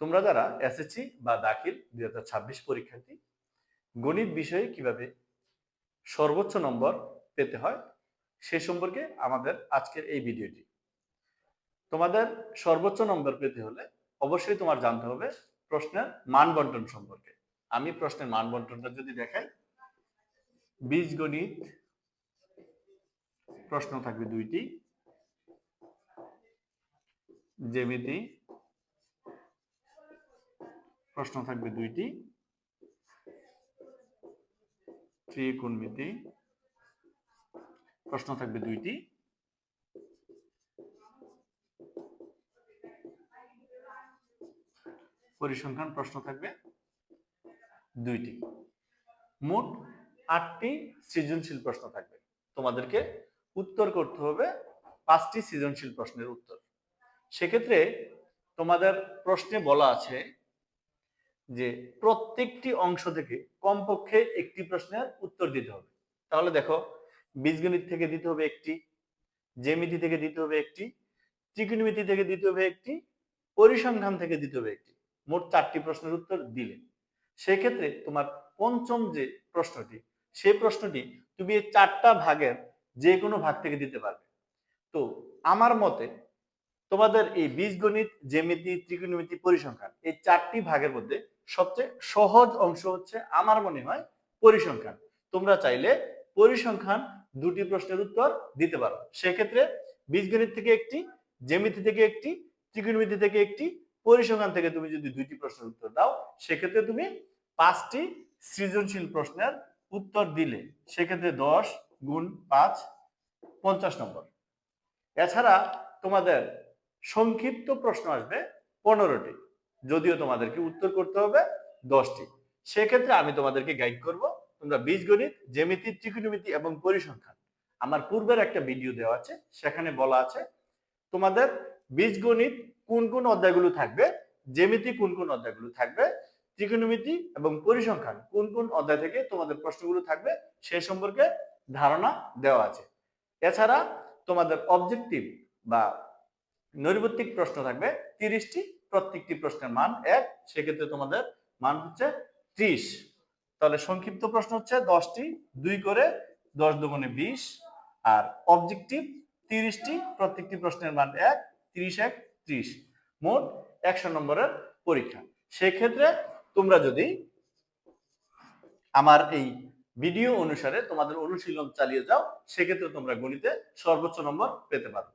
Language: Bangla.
তোমরা যারা এসএসসি বা দাখিল দুই হাজার ছাব্বিশ পরীক্ষার্থী, গণিত বিষয়ে কীভাবে সর্বোচ্চ নম্বর পেতে হয় সে সম্পর্কে আমাদের আজকের এই ভিডিওটি। তোমাদের সর্বোচ্চ নম্বর পেতে হলে অবশ্যই তোমার জানতে হবে প্রশ্নের মান বন্টন সম্পর্কে। আমি প্রশ্নের মান বন্টনটা যদি দেখাই বীজগণিত প্রশ্ন থাকবে দুইটি, জ্যামিতি প্রশ্ন থাকবে দুইটি। ত্রিকোণমিতি প্রশ্ন থাকবে দুইটি। পরিসংখ্যান প্রশ্ন থাকবে দুইটি। মোট আটটি সৃজনশীল প্রশ্ন থাকবে। তোমাদেরকে উত্তর করতে হবে পাঁচটি সৃজনশীল প্রশ্নের উত্তর। সেক্ষেত্রে তোমাদের প্রশ্নে বলা আছে যে প্রত্যেকটি অংশ থেকে কমপক্ষে একটি প্রশ্নের উত্তর দিতে হবে। তাহলে দেখো, বীজগণিত থেকে দিতে হবে একটি, জ্যামিতি থেকে দিতে হবে একটি, ত্রিকোণমিতি থেকে দিতে হবে একটি, পরিসংখ্যান থেকে দিতে হবে একটি। মোট চারটি প্রশ্নের উত্তর দিলে। সেক্ষেত্রে তোমার পঞ্চম যে প্রশ্নটি সেই প্রশ্নটি তুমি এই চারটা ভাগের যে কোনো ভাগ থেকে দিতে পারবে। তো আমার মতে তোমাদের এই বীজগণিত, জ্যামিতি, ত্রিকোণমিতি, পরিসংখ্যান এই চারটি ভাগের মধ্যে সবচেয়ে সহজ অংশ হচ্ছে আমার মনে হয় পরিসংখ্যান। তোমরা চাইলে পরিসংখ্যান দুটি প্রশ্নের উত্তর দিতে পারো। সেক্ষেত্রে বীজগণিত থেকে একটি, জ্যামিতি থেকে একটি, ত্রিকোণমিতি থেকে একটি, পরিসংখ্যান থেকে তুমি যদি দুইটি প্রশ্নের উত্তর দাও, সেক্ষেত্রে তুমি পাঁচটি সৃজনশীল প্রশ্নের উত্তর দিলে। সেক্ষেত্রে দশ গুণ পাঁচ, পঞ্চাশ নম্বর। এছাড়া তোমাদের সংক্ষিপ্ত প্রশ্ন আসবে পনেরোটি। যদিও তোমাদেরকে উত্তর করতে হবে দশটি। সেক্ষেত্রে আমি তোমাদেরকে গাইড করব, তোমরা বীজগণিত জ্যামিতি ত্রিকোণমিতি এবং পরিসংখ্যান। আমার পূর্বের একটা ভিডিও দেওয়া আছে, সেখানে বলা আছে, তোমাদের বীজগণিত কোন কোন অধ্যায়গুলো থাকবে, জ্যামিতি কোন কোন অধ্যায়গুলো থাকবে, ত্রিকোণমিতি এবং পরিসংখ্যান কোন কোন অধ্যায় থেকে তোমাদের প্রশ্নগুলো থাকবে, সে সম্পর্কে ধারণা দেওয়া আছে। এছাড়া তোমাদের অবজেক্টিভ বা নৈর্বত্তিক প্রশ্ন থাকবে তিরিশটি প্রত্যেকটি প্রশ্নের মান এক, সেক্ষেত্রে তোমাদের মান হচ্ছে ত্রিশ। তাহলে সংক্ষিপ্ত প্রশ্ন হচ্ছে দশটি, দুই করে দশ দুগুণে বিশ, আর অবজেক্টিভ তিরিশটি, প্রত্যেকটি প্রশ্নের মান এক, ত্রিশ এক, ত্রিশ। মোট একশো নম্বরের পরীক্ষা। সেক্ষেত্রে তোমরা যদি আমার এই ভিডিও অনুসারে তোমাদের অনুশীলন চালিয়ে যাও, সেক্ষেত্রে তোমরা গণিতে সর্বোচ্চ নম্বর পেতে পারো।